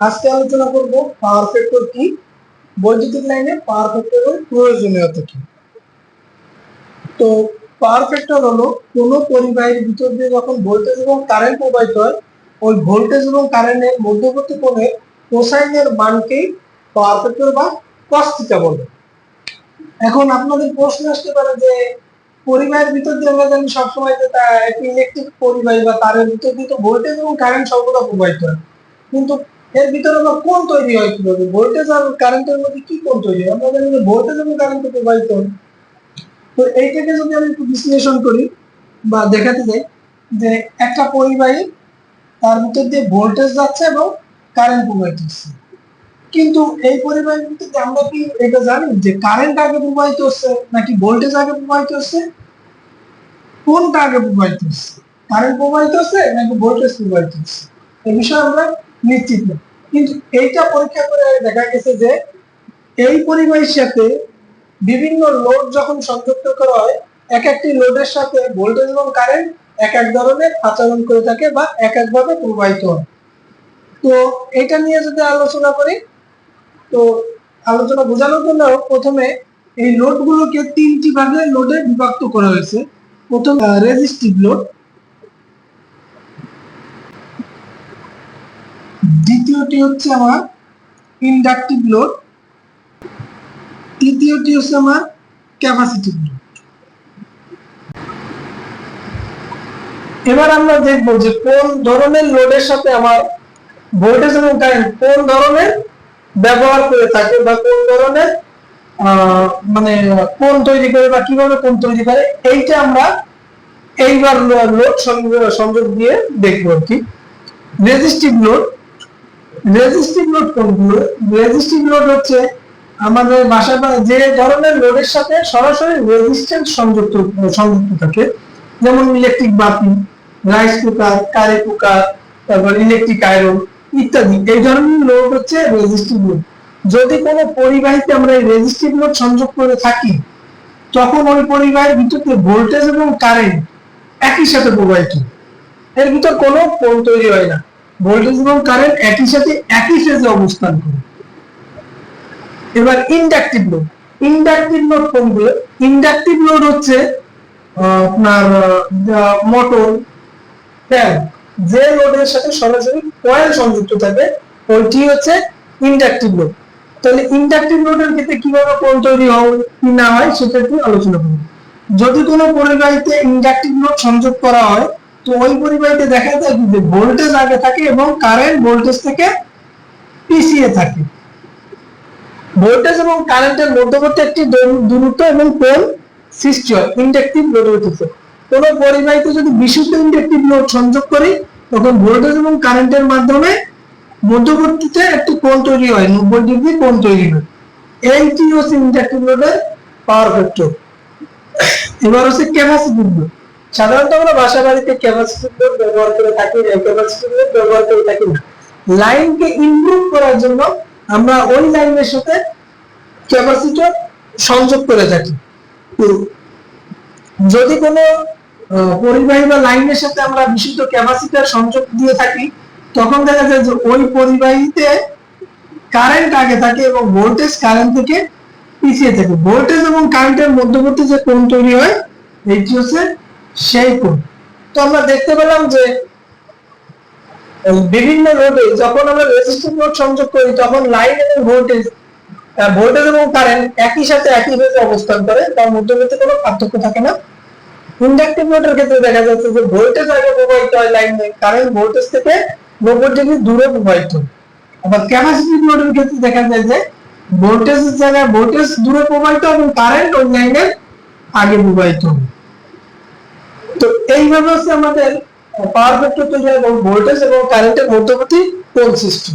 আজকে আলোচনা করব পাওয়ার কি? বৈদ্যুতিক লাইনে পাওয়ার প্রয়োজনীয়তা কি? তো পাওয়ার ফ্যাক্টর হলো কোন পরিবাহীর ভিতর দিয়ে যখন ভোল্টেজ এবং কারেন্ট প্রবাহিত হয়, ওই ভোল্টেজ এবং কারেন্টের মধ্যবর্তী কোণে কোসাইনের মানকেই পাওয়ার ফ্যাক্টর বা থিটা বলে। এখন আপনাদের প্রশ্ন আসতে পারে যে পরিবাহের ভিতর দিয়ে আমরা জানি সবসময় যে তা একটি ইলেকট্রিক পরিবাহী বা তারের ভিতর দিয়ে তো ভোল্টেজ এবং কারেন্ট সর্বদা প্রবাহিত হয়। কিন্তু এর ভিতরে আমরা কোন তৈরি হয় কীভাবে? ভোল্টেজ আর কারেন্টের মধ্যে কি কোন তৈরি হয়? আমরা জানি যে ভোল্টেজ এবং কারেন্ট প্রবাহিত হয়। তো এইটাকে যদি আমি একটু বিশ্লেষণ করি বা দেখাতে যাই, যে একটা পরিবাহী তার ভিতর দিয়ে ভোল্টেজ যাচ্ছে এবং কারেন্ট প্রবাহিত হচ্ছে। কিন্তু এই পরিবাহীর ভিতর আমরা কি এটা জানি যে কারেন্ট আগে প্রবাহিত হচ্ছে নাকি ভোল্টেজ আগে প্রবাহিত হচ্ছে? কোনটা আগে প্রবাহিত হচ্ছে কারেন্ট প্রবাহিত হচ্ছে নাকি ভোল্টেজ প্রবাহিত হচ্ছে এই বিষয়ে আমরা নিশ্চিত না। কিন্তু এইটা পরীক্ষা করে দেখা গেছে যে এই পরিবাহীর সাথে বিভিন্ন লোড যখন সংযুক্ত করা হয়, এক একটি লোডের সাথে ভোল্টেজ এবং কারেন্ট এক এক ধরনের আচরণ করে থাকে বা এক একভাবে প্রবাহিত হয়। তো এটা নিয়ে যদি আলোচনা করি, তো আলোচনা বোঝানোর জন্য প্রথমে এই লোডগুলোকে তিনটি ভাগে লোডে বিভক্ত করা হয়েছে। প্রথম রেজিস্টিভ লোড দ্বিতীয়টি হচ্ছে আমার ইন্ডাকটিভ লোড তৃতীয়টি হচ্ছে আমার ক্যাপাসিটিভ লোড এবার আমরা দেখব যে কোন ধরনের লোডের সাথে আমার ভোল্টেজ এবং কারেন্ট কোন ধরনের ব্যবহার করে থাকে বা কোন ধরনের মানে কোন তৈরি করে বা কীভাবে কোন তৈরি করে, এইটা আমরা এইবার লোড সংযোগ দিয়ে দেখব আর কি। রেজিস্টিভ লোড রেজিস্টিভ লোড কোনগুলো? রেজিস্টিভ লোড হচ্ছে আমাদের বাসায় বা- যে ধরনের লোডের সাথে সরাসরি রেজিস্ট্যান্স সংযুক্ত সংযুক্ত থাকে। যেমন ইলেকট্রিক বাতি রাইস কুকার কারি কুকার তারপর ইলেকট্রিক আয়রন ইত্যাদি। এই ধরনের লোড হচ্ছে রেজিস্টিভ লোড যদি কোনো পরিবাহীতে আমরা রেজিস্টিভ লোড সংযোগ করে থাকি, তখন ওই পরিবাহের ভিতরে ভোল্টেজ এবং কারেন্ট একই সাথে প্রবাহিত। এর ভিতর কোনো কোণ তৈরি হয় না। ভোল্টেজ এবং কারেন্ট একই সাথে একই ফেজে অবস্থান করে। এবার ইন্ডাকটিভ লোড ইন্ডাকটিভ লোড কোনগুলো ইন্ডাকটিভ লোড হচ্ছে আপনার মোটর ফ্যান যে লোডের সাথে সরাসরি কয়েল সংযুক্ত থাকে, ওইটি হচ্ছে ইন্ডাকটিভ লোড তাহলে ইন্ডাকটিভ লোডের ক্ষেত্রে কীভাবে কোন তৈরি হয় কি না হয়, সেটা একটু আলোচনা করব। যদি কোনো পরিবাহীতে ইন্ডাকটিভ লোড সংযোগ করা হয়, তো ওই পরিবাহীতে দেখা যায় যে ভোল্টেজ আগে থাকে এবং কারেন্ট ভোল্টেজ থেকে পিছিয়ে থাকে। ভোল্টেজ এবং কারেন্টের মধ্যবর্তী একটি দূরত্ব এবং কোণ সৃষ্টি হয় ইন্ডাকটিভ লোডের ক্ষেত্রে। কোন পরিবাহীতে যদি বিশুদ্ধ ইন্ডাকটিভ লোড সংযোগ করি, তখন ভোল্টেজ এবং কারেন্টের মাধ্যমে মধ্যবর্তীতে একটি কোণ তৈরি হয়, নব্বই ডিগ্রি কোণ তৈরি হয়। এইটি হচ্ছে ইন্ডাকটিভ পাওয়ার ফ্যাক্টর এবার হচ্ছে ক্যাপাসিটিভ লোড সাধারণত আমরা বাসা বাড়িতে ক্যাপাসিটিভ লোড ব্যবহার করে থাকি ব্যবহার করে থাকি না। লাইনকে ইমপ্রুভ করার জন্য আমরা ওই লাইনের সাথে ক্যাপাসিটর সংযোগ করে থাকি। যদি কোনো পরিবাহী বা লাইনের সাথে আমরা বিশুদ্ধ ক্যাপাসিটার সংযোগ দিয়ে থাকি তখন দেখা যায় যে ওই পরিবাহীতে কারেন্ট আগে থাকে এবং ভোল্টেজ কারেন্ট থেকে পিছিয়ে থাকে। ভোল্টেজ এবং কারেন্টের মধ্যবর্তী যে কোণ তৈরি হয়, এইটি হচ্ছে সেই কোণ। তো আমরা দেখতে পেলাম যে বিভিন্ন রোডে যখন আমরা রেজিস্টিভ লোড সংযোগ করি, তখন লাইন এবং ভোল্টেজ ভোল্টেজ এবং কারেন্ট একই সাথে একই ফেজে অবস্থান করে, তার মধ্যবর্তী কোনো পার্থক্য থাকে না। ইন্ডাকটিভ লোডের ক্ষেত্রে দেখা যাচ্ছে যে ভোল্টেজ আগে প্রবাহিত হয় লাইনে কারেন্ট ভোল্টেজ থেকে নব্বই দূরে প্রবাহিত। আবার ক্যাপাসিটিভ লোডের ক্ষেত্রে দেখা যায় যে জায়গায় ভোল্টেজ দূরে প্রবাহিত এবং কারেন্ট আগে প্রবাহিত। তো এইভাবে হচ্ছে আমাদের পাওয়ার ফ্যাক্টর তৈরি এবং ভোল্টেজ এবং কারেন্টের মধ্যবর্তী কোণ সৃষ্টি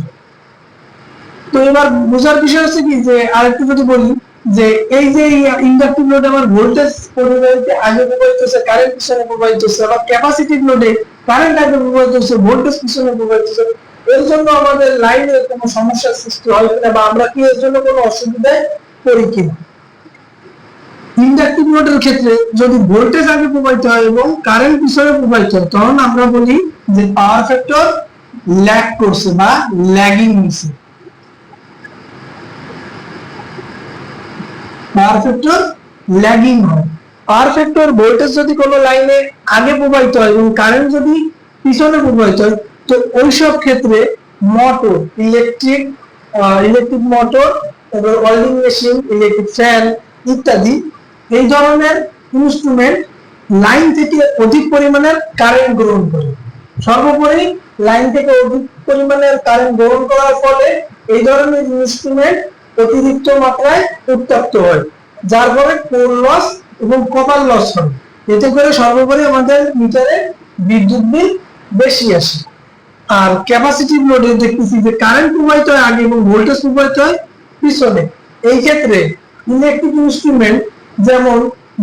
তো এবার বোঝার বিষয় হচ্ছে কি যে আরেকটু যদি বলি যে এই যে ইন্ডাকটিভ লোডে আমার ভোল্টেজ পরিবাহিতে, আগে প্রবাহিত হচ্ছে কারেন্ট পিছনে প্রবাহিত হচ্ছে, আবার ক্যাপাসিটিভ লোডে কারেন্ট আগে প্রবাহিত হচ্ছে ভোল্টেজ পিছনে প্রবাহিত হচ্ছে। এর জন্য আমাদের লাইনে কোনো সমস্যার সৃষ্টি হয় কিনা বা আমরা কি এর জন্য কোনো অসুবিধায় পড়ি কিনা? ইন্ডাকটিভ লোডের ক্ষেত্রে যদি ভোল্টেজ আগে প্রবাহিত হয় এবং কারেন্ট পিছনে প্রবাহিত হয়, তখন আমরা বলি যে পাওয়ার ফ্যাক্টর ল্যাগ করছে বা ল্যাগিং হয়েছে পাওয়ার ফ্যাক্টর ল্যাগিং হয়। পাওয়ার ফ্যাক্টর ভোল্টেজ যদি কোনো লাইনে আগে প্রবাহিত হয় এবং কারেন্ট যদি পিছনে প্রবাহিত হয়, তো ওইসব ক্ষেত্রে মোটর ইলেকট্রিক ইলেকট্রিক মোটর তারপর ওয়েল্ডিং মেশিন ইলেকট্রিক ফ্যান ইত্যাদি, এই ধরনের ইনস্ট্রুমেন্ট লাইন থেকে অধিক পরিমাণের কারেন্ট গ্রহণ করে। সর্বোপরি লাইন থেকে অধিক পরিমাণের কারেন্ট গ্রহণ করার ফলে এই ধরনের ইনস্ট্রুমেন্ট অতিরিক্ত মাত্রায় উত্তপ্ত হয়, যার ফলে কোর লস এবং কপার লস হয়। এতে করে সর্বোপরি আমাদের মিটারে বিদ্যুৎ বিল বেশি আসে। আর ক্যাপাসিটিভ লোডে দেখতেছি যে কারেন্ট প্রবাহিত হয় আগে এবং ভোল্টেজ প্রবাহিত হয় পিছনে। এই ক্ষেত্রে ইলেকট্রিক ইনস্ট্রুমেন্ট যেমন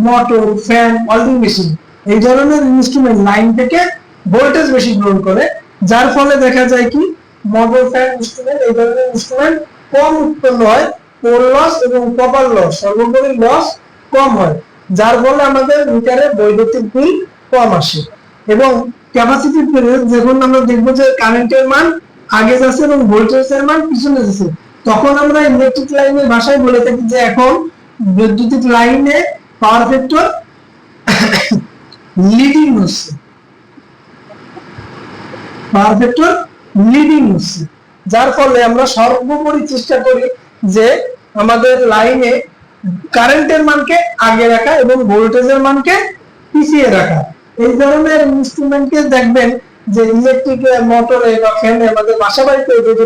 মোটর ফ্যান ওয়েল্ডিং মেশিন এই ধরনের ইনস্ট্রুমেন্ট লাইন থেকে ভোল্টেজ বেশি গ্রহণ করে। যার ফলে দেখা যায় কি মোটর ফ্যান ইনস্ট্রুমেন্ট এই ধরনের ইনস্ট্রুমেন্ট কম উৎপন্ন হয় কোর লস এবং কপার লস সর্বোপরি লস কম হয়। যার ফলে আমাদের মিটারে বৈদ্যুতিক বিল কম আসে। এবং ক্যাপাসিটি পিরিয়ড যখন আমরা দেখব যে কারেন্টের মান আগে যাচ্ছে এবং ভোল্টেজের মান পিছনে যাচ্ছে, তখন আমরা ইলেকট্রিক লাইনের ভাষায় বলে থাকি যে এখন বৈদ্যুতিক লাইনে পাওয়ার ফ্যাক্টর লিডিং হচ্ছে। পাওয়ার ফ্যাক্টর লিডিং হচ্ছে। যার ফলে আমরা সর্বোপরি চেষ্টা করি যে আমাদের লাইনে কারেন্টের মানকে আগে রাখা এবং ভোল্টেজের মানকে পিছিয়ে রাখা। এই ধরনের ইনস্ট্রুমেন্টকে দেখবেন যে ইলেকট্রিক মোটরে বা ফ্যানে আমাদের বাসা বাড়িতে যে যে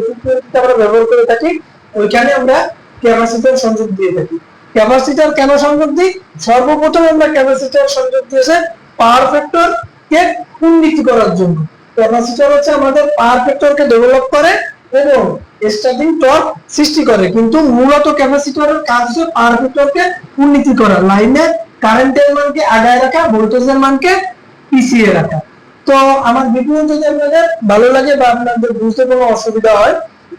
আমরা ব্যবহার করে থাকি, ওইখানে আমরা ক্যাপাসিটর সংযোগ দিয়ে থাকি। ক্যাপাসিটর কেন সংযোগ দিই? সর্বপ্রথম আমরা ক্যাপাসিটর সংযোগ দিয়েছে পাওয়ার ফ্যাক্টর কে উন্নতি করার জন্য। ক্যাপাসিটর হচ্ছে আমাদের পাওয়ার ফ্যাক্টরকে ডেভেলপ করে এবং স্টার্টিং টর্ক সৃষ্টি করে। কিন্তু মূলত ক্যাপাসিটরের কাজ হচ্ছে পাওয়ার ফ্যাক্টরকে উন্নতি করা। লাইনে কারেন্টের মানকে আগায় রাখা ভোল্টেজের মানকে পিছিয়ে রাখা। তো আমার ভিডিও যদি আপনাদের ভালো লাগে বা আপনাদের বুঝতে কোনো অসুবিধা হয়,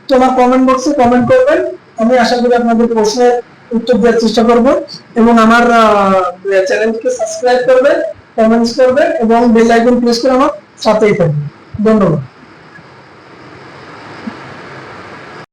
তো আমার কমেন্ট বক্সে কমেন্ট করবেন। আমি আশা করি আপনাদের প্রশ্নের উত্তর দেওয়ার চেষ্টা করব এবং আমার চ্যানেলটিকে সাবস্ক্রাইব করবেন কমেন্টস করবেন এবং বেল আইকন প্রেস করে আমার সাথেই থাকবেন। ধন্যবাদ।